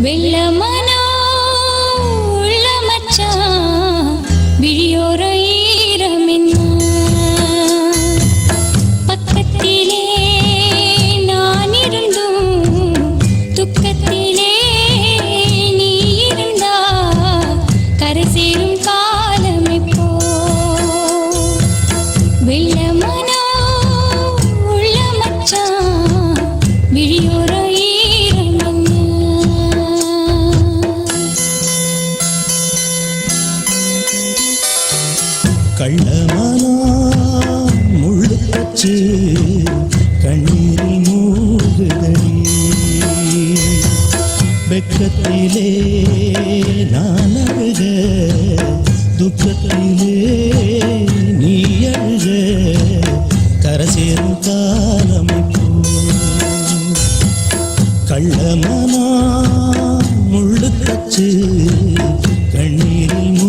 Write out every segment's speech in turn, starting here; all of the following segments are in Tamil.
Vela mano! முள்ளு தச்சு கண்ணீரில்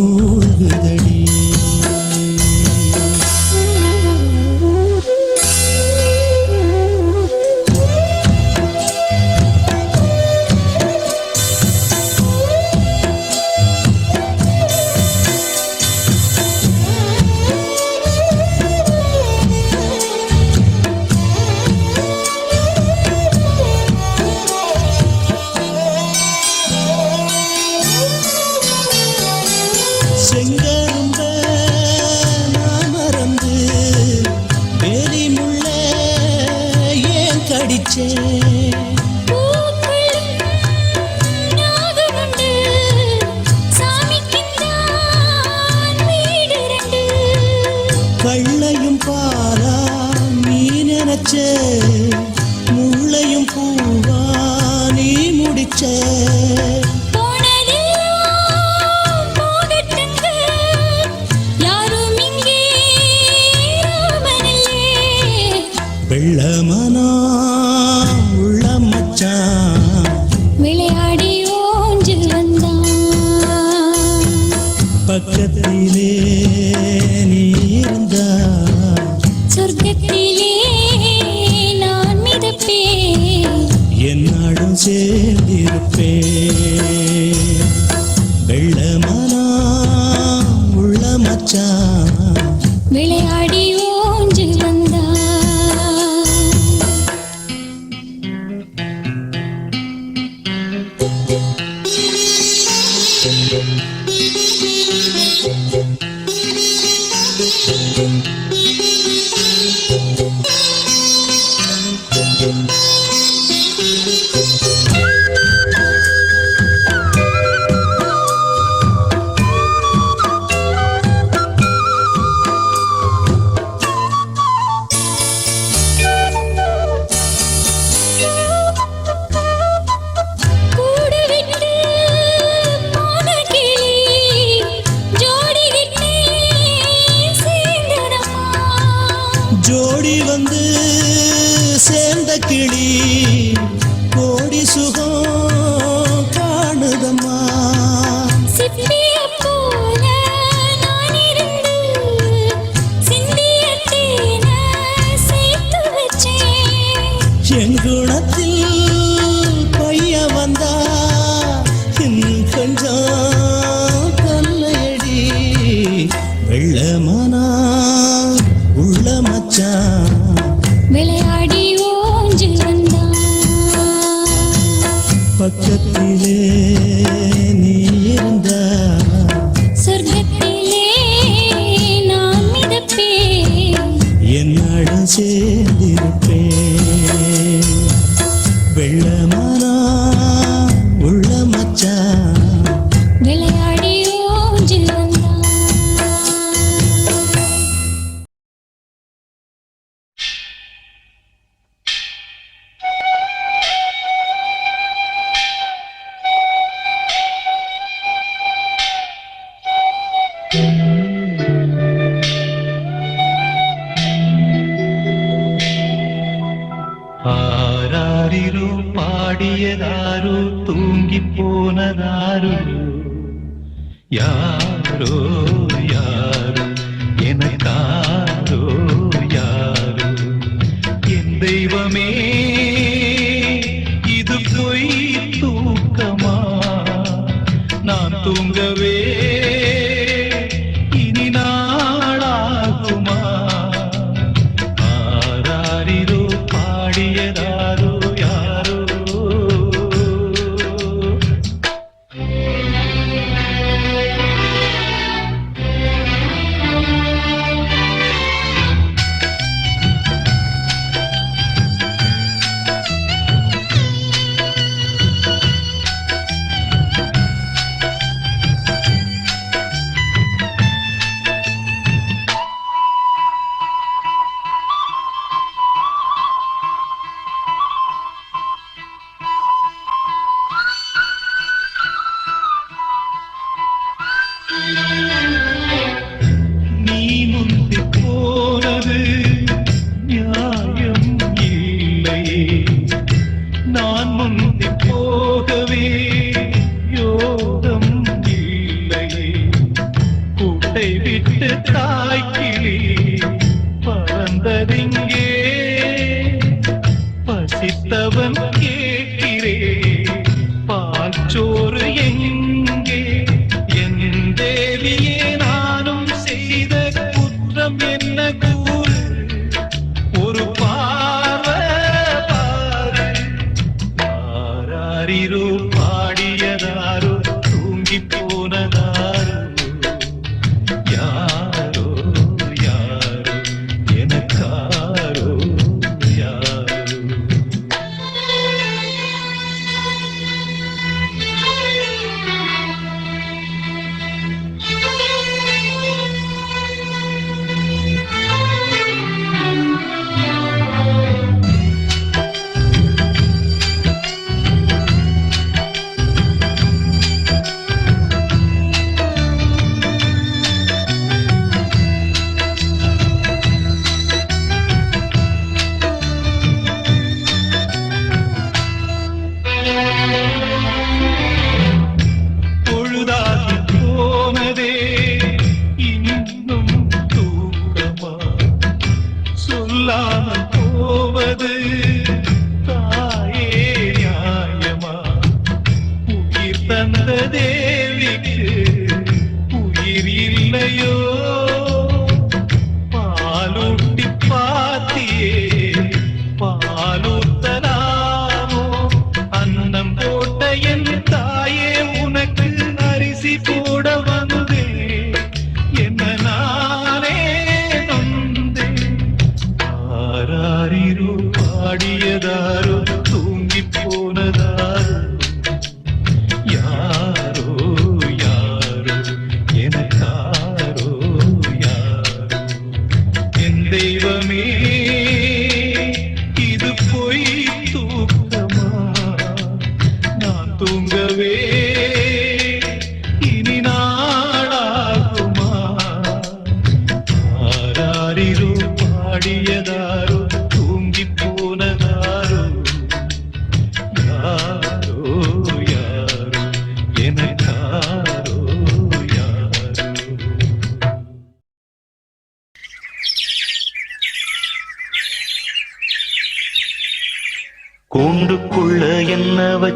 நாடும் சேர்ந்திருப்பே வெள்ளமானா உள்ள மச்சான். விளையாடியோ பக்கத்திலே நீ இருந்தாய் சொர்க்கத்திலே நான் மிதப்பே என் ആരാരിരോ പാടിയതാ நான் முந்தி ಶ್ರೀರು அடியதாரும்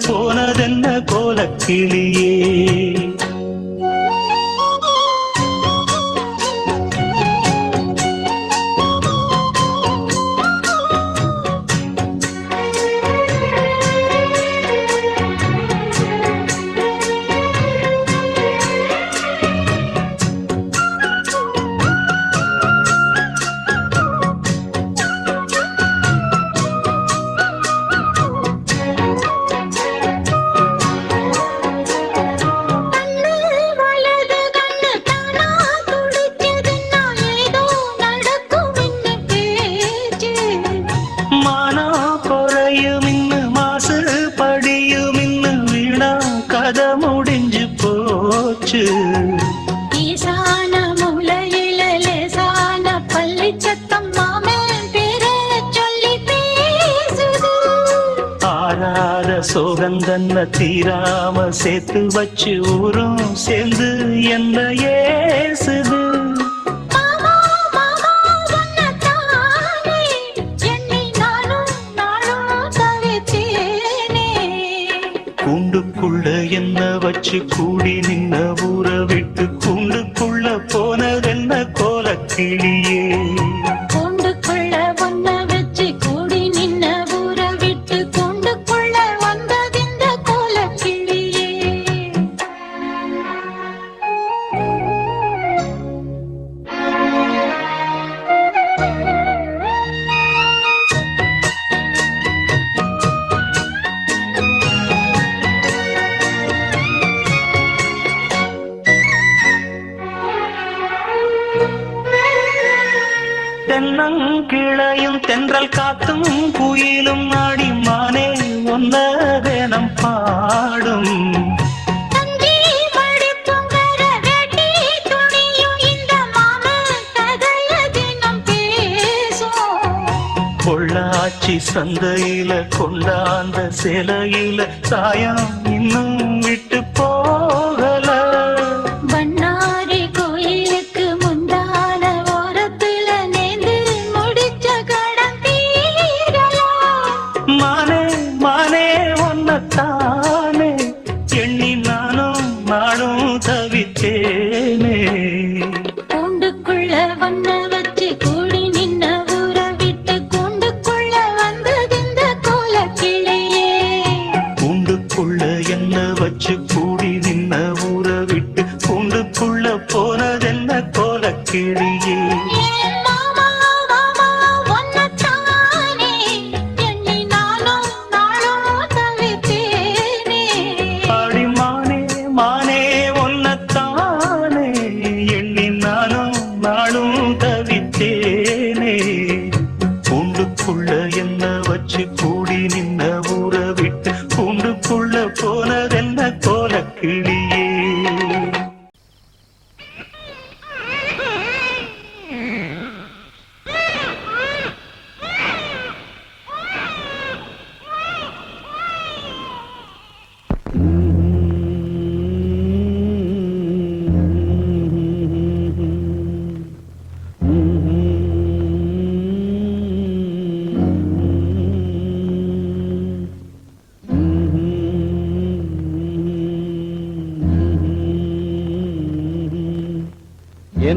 போனதென்ன கோலக்கிளியே சோகந்தன்ன தீராம சேர்த்து வச்சு ஊரும் சேர்ந்து என்ன ஏசுது? கூண்டுக்குள்ள என்ன வச்சு கூடி நின்ன ஊற விட்டு கூண்டுக்குள்ள போனதென்ன கோலக்கிளியே பொள்ளாச்சி சந்தையில கொண்டாந்த சிலையில சாயம் இன்னும் விட்டு போகல. பண்ணாரி கோயிலுக்கு முந்தான ஓரத்துல நேந்து முடிச்ச கடன் மானே மானே ஒன்னத்தானே எண்ணி நானும் நானும் தவித்தேனே.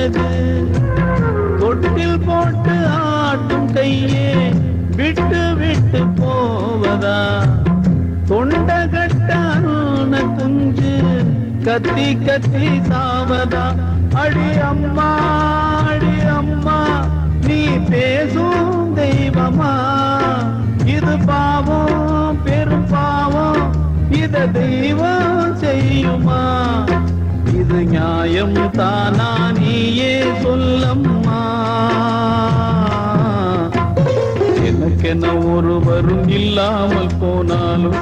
செஞ்சது தொட்டில் போட்டு ஆட்டும் கையே விட்டு விட்டு போவதா? தொண்ட கட்டான குஞ்சு கத்தி கத்தி சாவதா? அடி அம்மா அடி அம்மா நீ பேசும் தெய்வமா? இது பாவம் பெரும் பாவம் இத தெய்வம் செய்யுமா? இது நியாயம் தானா நீயே சொல்லம்மா. எனக்கென ஒருவரும் இல்லாமல் போனாலும்